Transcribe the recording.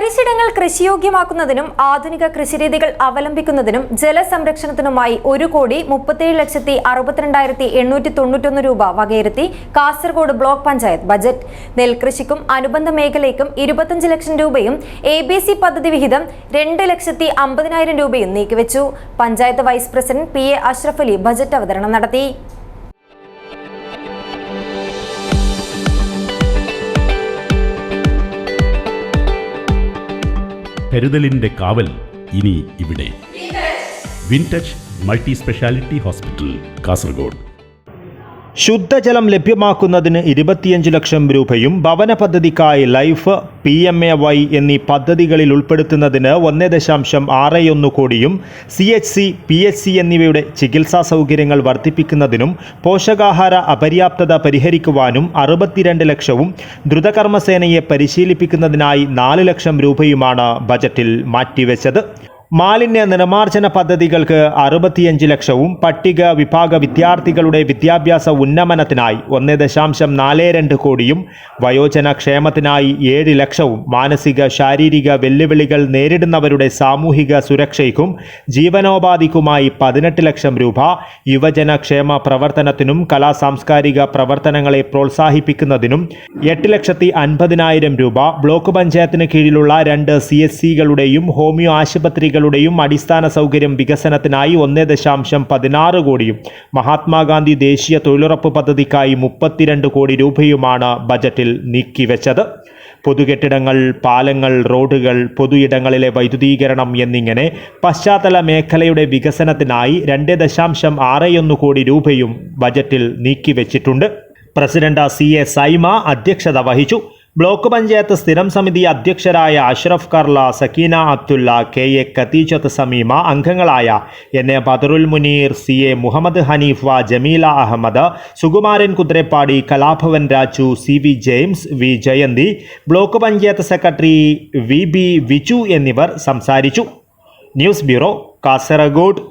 തരിശിടങ്ങൾ കൃഷിയോഗ്യമാക്കുന്നതിനും ആധുനിക കൃഷിരീതികൾ അവലംബിക്കുന്നതിനും ജലസംരക്ഷണത്തിനുമായി ഒരു കോടി മുപ്പത്തിയേഴ് ലക്ഷത്തി അറുപത്തിരണ്ടായിരത്തി എണ്ണൂറ്റി തൊണ്ണൂറ്റൊന്ന് രൂപ വകയിരുത്തി കാസർഗോഡ് ബ്ലോക്ക് പഞ്ചായത്ത് ബജറ്റ്. നെൽകൃഷിക്കും അനുബന്ധ മേഖലയ്ക്കും ഇരുപത്തഞ്ച് ലക്ഷം രൂപയും എ ബി സി പദ്ധതി വിഹിതം രണ്ട് ലക്ഷത്തി അമ്പതിനായിരം രൂപയും നീക്കിവെച്ചു. Panchayat vice president P A Ashraf Ali budget അവതരണം നടത്തി. കരുതലിന്റെ കാവൽ ഇനി ഇവിടെ. Wintouch multi speciality hospital Kasaragod. ശുദ്ധജലം ലഭ്യമാക്കുന്നതിന് ഇരുപത്തിയഞ്ച് ലക്ഷം രൂപയും ഭവന പദ്ധതിക്കായി life P M A Y എന്നീ പദ്ധതികളിൽ ഉൾപ്പെടുത്തുന്നതിന് ഒന്ന് ദശാംശം ആറ് ഒന്ന് കോടിയും C H C P H C എന്നിവയുടെ ചികിത്സാ സൗകര്യങ്ങൾ വർദ്ധിപ്പിക്കുന്നതിനും പോഷകാഹാര അപര്യാപ്തത പരിഹരിക്കുവാനും അറുപത്തിരണ്ട് ലക്ഷവും ദ്രുതകർമ്മസേനയെ പരിശീലിപ്പിക്കുന്നതിനായി നാല് ലക്ഷം രൂപയുമാണ് ബജറ്റിൽ മാറ്റിവെച്ചത്. മാലിന്യ നിർമാർജന പദ്ധതികൾക്ക് അറുപത്തിയഞ്ച് ലക്ഷവും പട്ടിക വിഭാഗ വിദ്യാർത്ഥികളുടെ വിദ്യാഭ്യാസ ഉന്നമനത്തിനായി ഒന്ന് ദശാംശം നാല് രണ്ട് കോടിയും വയോജന ക്ഷേമത്തിനായി ഏഴ് ലക്ഷവും മാനസിക ശാരീരിക വെല്ലുവിളികൾ നേരിടുന്നവരുടെ സാമൂഹിക സുരക്ഷയ്ക്കും ജീവനോപാധിക്കുമായി പതിനെട്ട് ലക്ഷം രൂപ യുവജന ക്ഷേമ പ്രവർത്തനത്തിനും കലാ സാംസ്കാരിക പ്രവർത്തനങ്ങളെ പ്രോത്സാഹിപ്പിക്കുന്നതിനും എട്ട് ലക്ഷത്തി അൻപതിനായിരം രൂപ ബ്ലോക്ക് പഞ്ചായത്തിന് കീഴിലുള്ള രണ്ട് സി എസ് സികളുടെയും ഹോമിയോ ആശുപത്രികളുടെയും അടിസ്ഥാന സൗകര്യം വികസനത്തിനായി ഒന്നേ ദശാംശം പതിനാറ് കോടിയും മഹാത്മാഗാന്ധി ദേശീയ തൊഴിലുറപ്പ് പദ്ധതിക്കായി മുപ്പത്തിരണ്ട് കോടി രൂപയുമാണ് ബജറ്റിൽ നീക്കിവെച്ചത്. പൊതുകെട്ടിടങ്ങൾ പാലങ്ങൾ റോഡുകൾ പൊതുയിടങ്ങളിലെ വൈദ്യുതീകരണം എന്നിങ്ങനെ പശ്ചാത്തല മേഖലയുടെ വികസനത്തിനായി രണ്ട് ദശാംശം ആറ് ഒന്ന് കോടി രൂപയും ബജറ്റിൽ നീക്കിവെച്ചിട്ടുണ്ട്. പ്രസിഡന്റ് സി എ സൈമ അധ്യക്ഷത വഹിച്ചു. ബ്ലോക്ക് പഞ്ചായത്ത് സ്ഥിരം സമിതി അധ്യക്ഷരായ അഷ്റഫ് കർല സക്കീന അബ്ദുല്ല കെ എ ഖത്തീജത്ത് സമീമ അംഗങ്ങളായ N A Badarul Muneer C A Muhammad Haneefa Jameela Ahammed Sukumaran Kuthirappadi Kalabhavan Raju C V James V Jayanthi block panchayat secretary V B Viju എന്നിവർ സംസാരിച്ചു. News bureau Kasaragod.